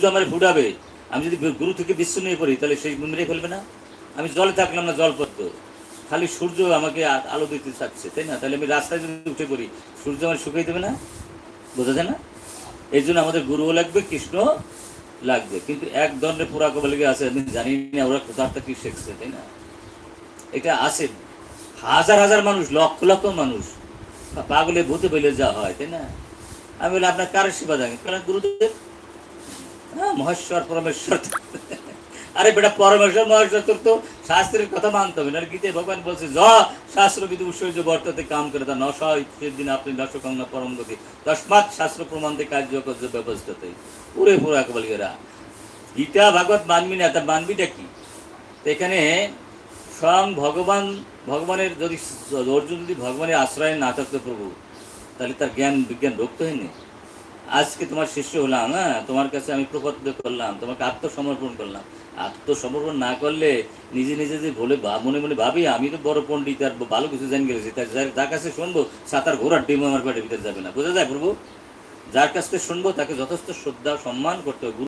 সূর্য আমার ফুটাবে আমি যদি গুরু থেকে বিশ্ব নিয়ে পড়ি, তাহলে সেই মেরে ফেলবে না? আমি জলে থাকলাম না, জল পড়তো। খালি সূর্য আমাকে আলো দিতে চাচ্ছে, তাই না? তাহলে আমি রাস্তায় যদি উঠে পড়ি, সূর্য আমার শুকিয়ে দেবে না? বোঝা যায় না? এই জন্য আমাদের গুরুও লাগবে, কৃষ্ণ লাগবে। কিন্তু এক ধরনের পুরা কবলিকে আছে, আমি জানি না, ওরা কোথাও কি শিখছে, তাই না? এটা আছে। হাজার হাজার মানুষ, লক্ষ লক্ষ মানুষ। পাগলে ভূতে বলে যা হয়, তাই না? আমি বলি, আপনার কার সেবা জানেন? কারণ গুরুদেব? মহেশ্বর, পরমেশ্বর। আরে বেটা, পরমেশ্বর, মহেশ্বর, তোর তো শাস্ত্রের কথা মানতে হবে না গীতে ভগবান বলছে, য শাস্ত্র বিধি উৎসর্য বর্ততে কাম করে তা নশয় সেদিন আপনি নশকঙ্গা পরম গতি, তস্মাৎ শাস্ত্র প্রমাণতে কার্য ব্যবস্থাতে। পুরে পুরো একেবারে এরা গীতা ভাগবত মানবি না, তা মানবিটা কি? এখানে স্বয়ং ভগবান, ভগবানের যদি, অর্জুন যদি ভগবানের আশ্রয় না থাকতো প্রভু, তাহলে তার জ্ঞান, বিজ্ঞান রক্ত হয়নি আজকে তোমার শিষ্য হলাম হ্যাঁ? তোমার কাছে আমি প্রকট করলাম, তোমাকে আত্মসমর্পণ করলাম। আত্মসমর্পণ না করলে নিজে নিজে যে ভোলে মনে মনে ভাবি, আমি তো বড় পণ্ডিত আর ভালো কিছু জানি গেছি তার যার- যার কাছে শুনব, সাঁতার ঘোরার ডিম আমার পেটের ভিতরে যাবে না। বোঝা যায়, প্রভু? যার কাছ থেকে শুনব, তাকে যথেষ্ট শ্রদ্ধা, সম্মান করতে হবে।